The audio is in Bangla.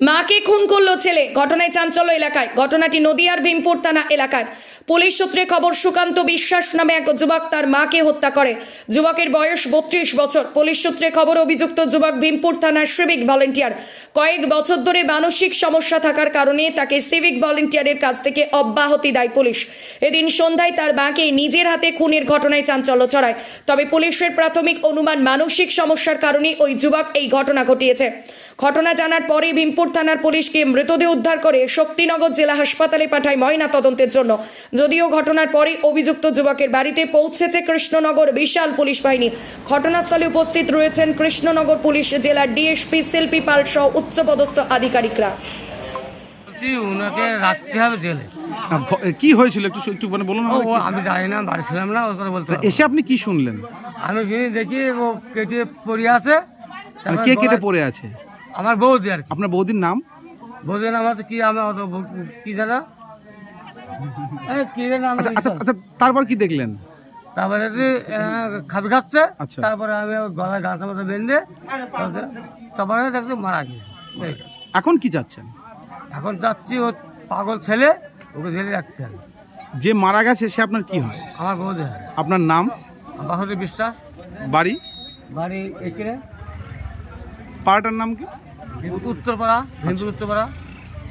মাকে খুন করল ছেলে। ঘটনায় চাঞ্চল্য এলাকায়। ঘটনাটি নদিয়ার ভীমপুর থানা এলাকার। পুলিশ সূত্রে খবর, সুকান্ত বিশ্বাস নামে এক যুবক তার মাকে হত্যা করে। যুবকের বয়স বত্রিশ বছর। পুলিশ সূত্রে খবর, অভিযুক্ত যুবক ভীমপুর থানার সিভিক ভলেন্টিয়ার। কয়েক বছর ধরে মানসিক সমস্যা থাকার কারণে তাকে সিভিক ভলেন্টিয়ারের কাছ থেকে অব্যাহতি দেয় পুলিশ। এদিন সন্ধ্যায় তার মাকে নিজের হাতে খুনের ঘটনায় চাঞ্চল্য ছড়ায়। তবে পুলিশের প্রাথমিক অনুমান মানসিক সমস্যার কারণে ওই যুবক এই ঘটনা ঘটিয়েছে। ঘটনা জানার পরে ভীমপুর থানার পুলিশকে মৃতদেহ উদ্ধার করে শক্তিনগর জেলা হাসপাতালে পাঠায় ময়না তদন্তের জন্য। যদিও ঘটনার পরে অভিযুক্ত যুবকের বাড়িতে পৌঁছেছে কৃষ্ণনগর বিশাল পুলিশ বাহিনী। ঘটনাস্থলে উপস্থিত রয়েছেন কৃষ্ণনগর পুলিশ জেলার ডিএসপি শিল্পী পাল সহ উচ্চপদস্থ আধিকারিকরা। ওনাকে রাখতে হবে জেলে। কি হয়েছিল? একটু একটু মানে বলুন ও আমি জানি না বাড়ি ছিলাম না ওর কথা বলতে এসে আপনি কি শুনলেন? আমি শুনি দেখি ও কেটে পড়ে আছে। মানে কে কেটে পড়ে আছে? আমার বৌদি আর কি। আপনার বৌদির নাম? বৌদির নাম আছে কি আমার অত বউ- কি জানা? এই কি রে নাম আচ্ছা আচ্ছা আচ্ছা তারপর কি দেখলেন? তারপরে যে, আহ, খাবি খাচ্ছে আচ্ছা। তারপরে আমি ওর গলায় গাছ মতো বেঁধে তারপরে- তারপরে দেখছি মারা গেছে। এই। এখন কি যাচ্ছেন? এখন যাচ্ছি ও পাগল ছেলে ওকে জেলে রাখতে হবে। যে মারা গেছে সে আপনার কি হয়? আমার বৌদি আপনার নাম? বাসুদেব বিশ্বাস। বাড়ি? বাড়ি এখানে। পাড়াটার নাম কি? উত্তরপাড়া হিন্দু উত্তরপাড়া।